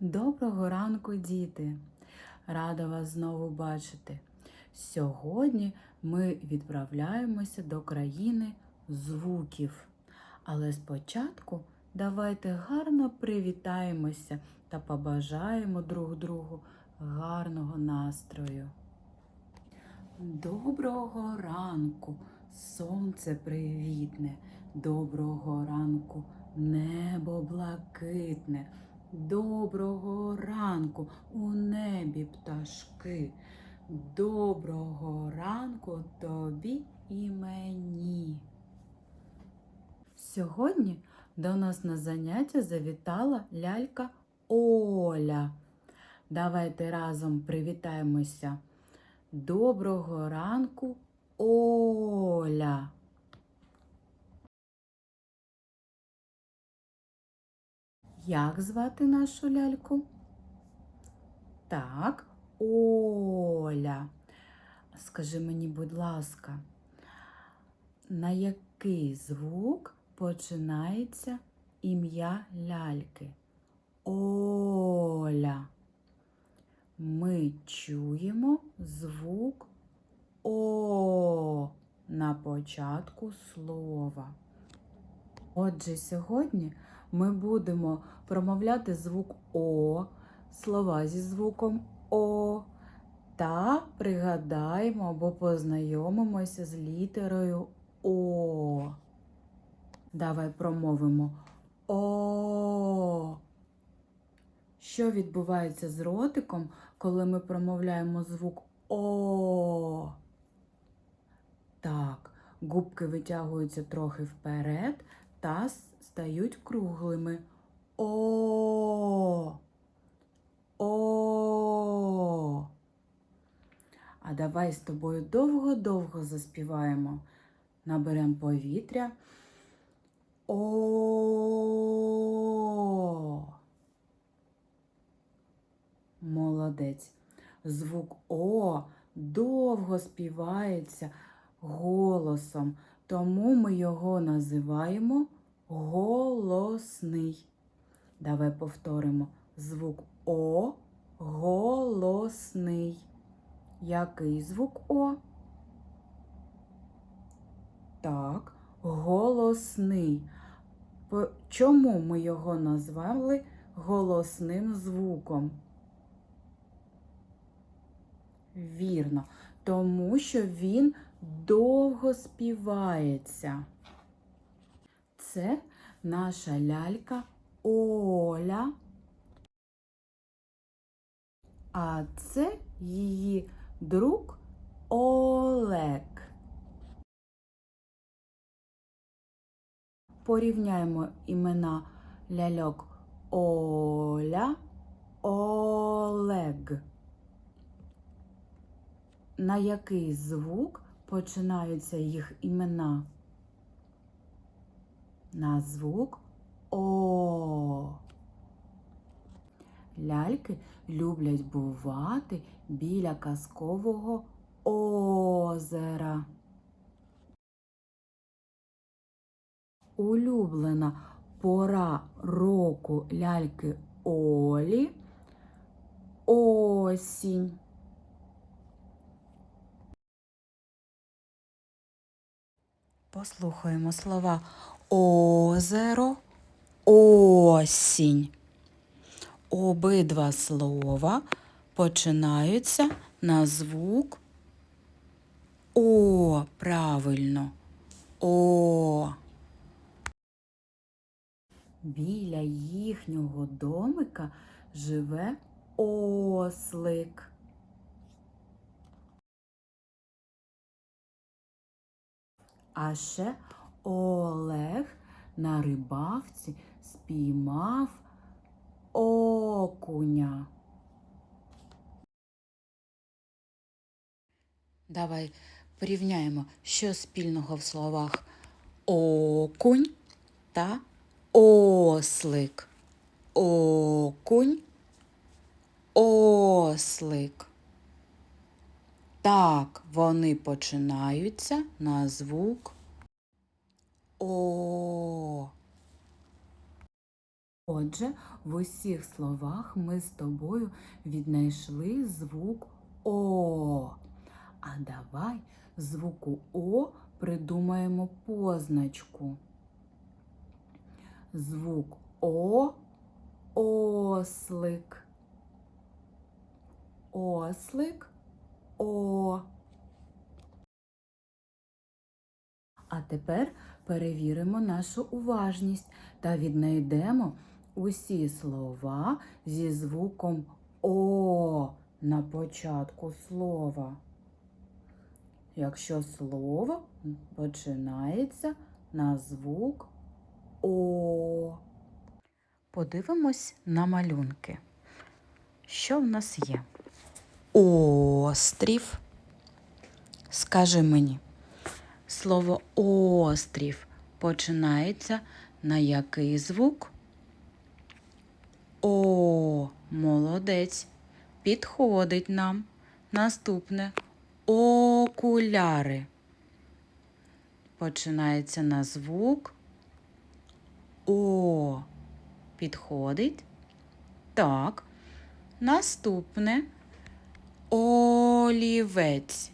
Доброго ранку, діти! Рада вас знову бачити. Сьогодні ми відправляємося до країни звуків. Але спочатку давайте гарно привітаємося та побажаємо друг другу гарного настрою. Доброго ранку, сонце привітне, доброго ранку, небо блакитне. Доброго ранку у небі пташки. Доброго ранку тобі і мені. Сьогодні до нас на заняття завітала лялька Оля. Давайте разом привітаємося. Доброго ранку, Оля. Як звати нашу ляльку? Так, Оля. Скажи мені, будь ласка, на який звук починається ім'я ляльки? Оля. Ми чуємо звук О на початку слова. Отже, сьогодні ми будемо промовляти звук О, слова зі звуком О та пригадаємо або познайомимося з літерою О. Давай промовимо О. Що відбувається з ротиком, коли ми промовляємо звук О? Так, губки витягуються трохи вперед та стають круглими. О. О. А давай з тобою довго-довго заспіваємо. Наберемо повітря. О. Молодець. Звук О довго співається голосом, тому ми його називаємо голосний. Давай повторимо звук О голосний. Який звук О? Так, голосний. Чому ми його назвали голосним звуком? Вірно, тому що він довго співається. Це наша лялька Оля. А це її друг Олег. Порівняємо імена ляльок Оля, Олег. На який звук починаються їх імена? На звук О. Ляльки люблять бувати біля казкового озера. Улюблена пора року ляльки Олі осінь. Послухаємо слова озеро, осінь. Обидва слова починаються на звук О. Правильно. О. Біля їхнього домика живе ослик. А ще Олег на рибавці спіймав окуня. Давай порівняємо, що спільного в словах окунь та ослик. Окунь, ослик. Так, вони починаються на звук О. Отже, в усіх словах ми з тобою віднайшли звук О. А давай звуку О придумаємо позначку. Звук О ослик. Ослик О. А тепер перевіримо нашу уважність та віднайдемо усі слова зі звуком О на початку слова. Якщо слово починається на звук О. Подивимось на малюнки. Що в нас є? Острів. Скажи мені, слово острів починається на який звук? О, молодець. Підходить нам. Наступне окуляри. Починається на звук О. Підходить? Так. Наступне олівець.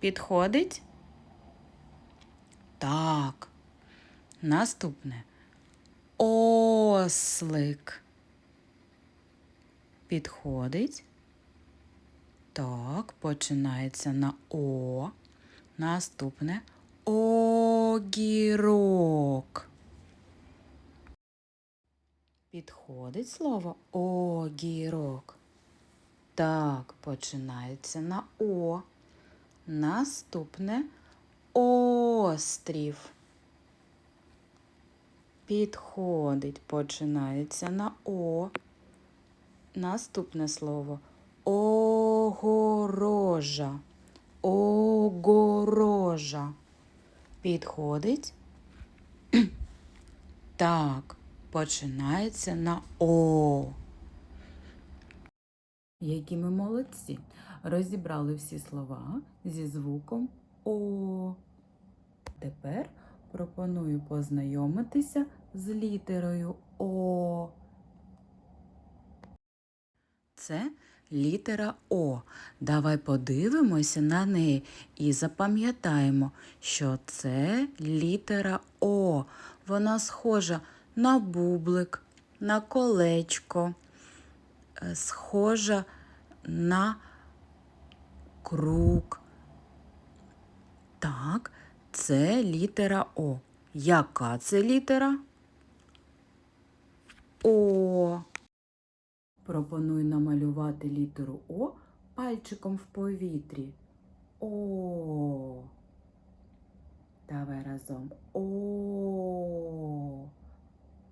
Підходить? Так. Наступне ослик. Підходить? Так, починається на О. Наступне огірок. Підходить слово огірок. Так, починається на О. Наступне острів. Підходить, починається на О. Наступне слово огорожа. Огорожа. Підходить? Так, починається на О. Які ми молодці. Розібрали всі слова зі звуком О. Тепер пропоную познайомитися з літерою О. Це літера О. Давай подивимося на неї і запам'ятаємо, що це літера О. Вона схожа на бублик, на колечко, е, схожа на круг. Так, це літера О. Яка це літера? О. Пропоную намалювати літеру О пальчиком в повітрі. О. Давай разом. О.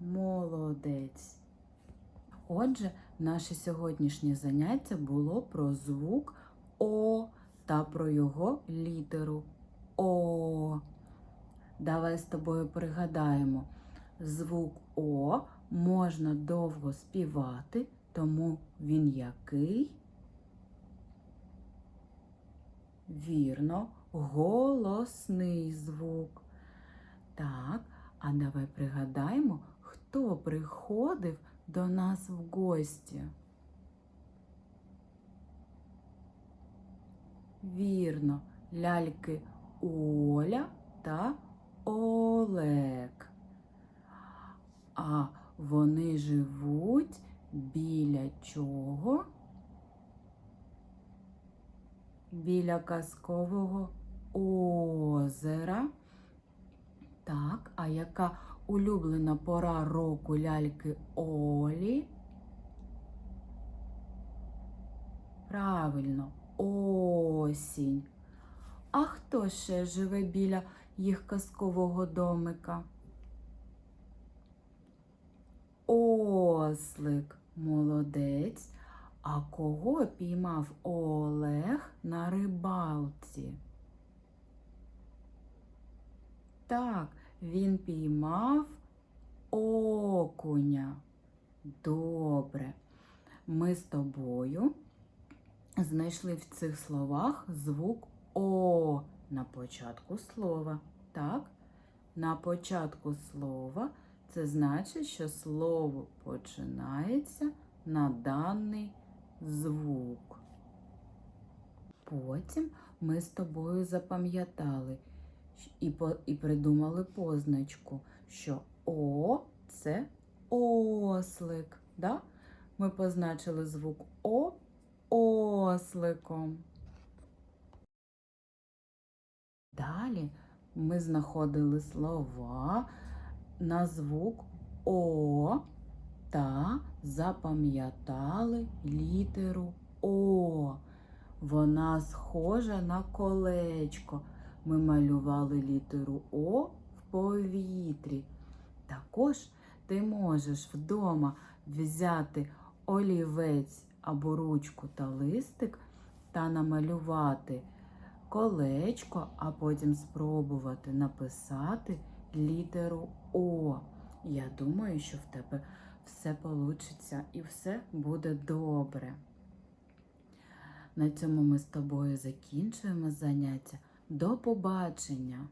Молодець. Отже, наше сьогоднішнє заняття було про звук О та про його літеру О. Давай з тобою пригадаємо, звук О можна довго співати, тому він який? Вірно, голосний звук. Так, а давай пригадаємо, хто приходив до нас в гості. Вірно, ляльки Оля та Олег. А вони живуть біля чого? Біля казкового озера. Так, а яка улюблена пора року ляльки Олі? Правильно, осінь. А хто ще живе біля їх казкового домика? Ослик, молодець. А кого піймав Олег на рибалці? Так, він піймав окуня. Добре. Ми з тобою знайшли в цих словах звук О на початку слова. Так? На початку слова Це значить, що слово починається на даний звук. Потім ми з тобою запам'ятали і, по, і придумали позначку, що О це ослик. Да? Ми позначили звук О осликом. Далі ми знаходили слова на звук О та запам'ятали літеру О. Вона схожа на колечко. Ми малювали літеру О в повітрі. Також ти можеш вдома взяти олівець або ручку та листик та намалювати колечко, а потім спробувати написати літеру О. Я думаю, що в тебе все вийде і все буде добре. На цьому ми з тобою закінчуємо заняття. До побачення!